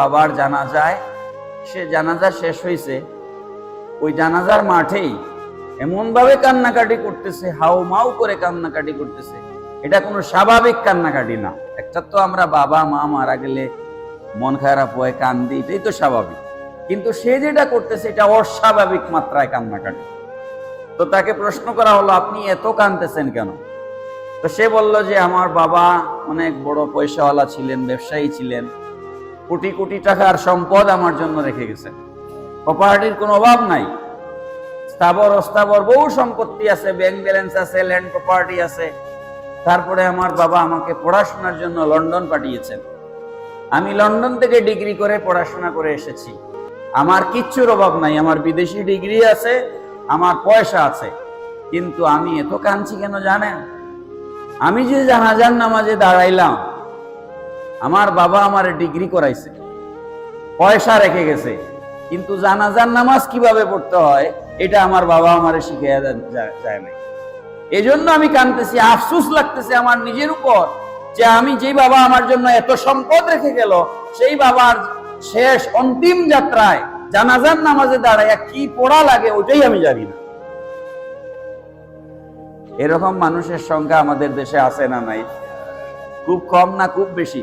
বাবার জানাজায়, সে জানাজা শেষ হয়েছে ওই জানাজার মাঠেই এমনভাবে কান্নাকাটি করতেছে, হাউ মাউ করে কান্নাকাটি করতেছে। এটা কোনো স্বাভাবিক কান্নাকাটি না। একটা তো আমরা বাবা, মা মারা গেলে মন খারাপ হয় কান্দি, এটাই তো স্বাভাবিক। কিন্তু সে যেটা করতেছে, এটা অস্বাভাবিক মাত্রায় কান্নাকাটি। তো তাকে প্রশ্ন করা হলো, আপনি এত কাঁদতেছেন কেন? তো সে বলল যে, আমার বাবা অনেক বড় পয়সাওয়ালা ছিলেন, ব্যবসায়ী ছিলেন। কোটি কোটি টাকার সম্পদ আমার জন্য রেখে গেছেন প্রপার্টির কোনো অভাব নাই। স্থাবর, অস্থাবর, বহু সম্পত্তি আছে ব্যাংক ব্যালেন্স আছে ল্যান্ড প্রপার্টি আছে। তারপরে আমার বাবা আমাকে পড়াশোনার জন্য লন্ডন পাঠিয়েছেন। আমি লন্ডন থেকে ডিগ্রি করে পড়াশোনা করে এসেছি। আমার কিচ্ছুর অভাব নাই, আমার বিদেশি ডিগ্রি আছে, আমার পয়সা আছে। কিন্তু আমি এত কাঁদছি কেন জানেন? আমি যে জানাজার নামাজে দাঁড়াইলাম আমার বাবা আমার ডিগ্রি করাইছে, পয়সা রেখে গেছে, কিন্তু জানাজার নামাজ কীভাবে পড়তে হয়, এটা আমার বাবা আমার শিখিয়ে যায় যায় নাই। এই জন্য আমি কানতেছি, আফসুস লাগতেছে আমার নিজের উপর, যে আমি যে বাবা আমার জন্য এত সম্পদ রেখে গেল, সেই বাবার শেষ অন্তিম যাত্রায় জানাজার নামাজে দাঁড়ায় কি পড়া লাগে ওটাই আমি জানি না। এরকম মানুষের সংখ্যা আমাদের দেশে আছে না নাই? খুব কম না খুব বেশি?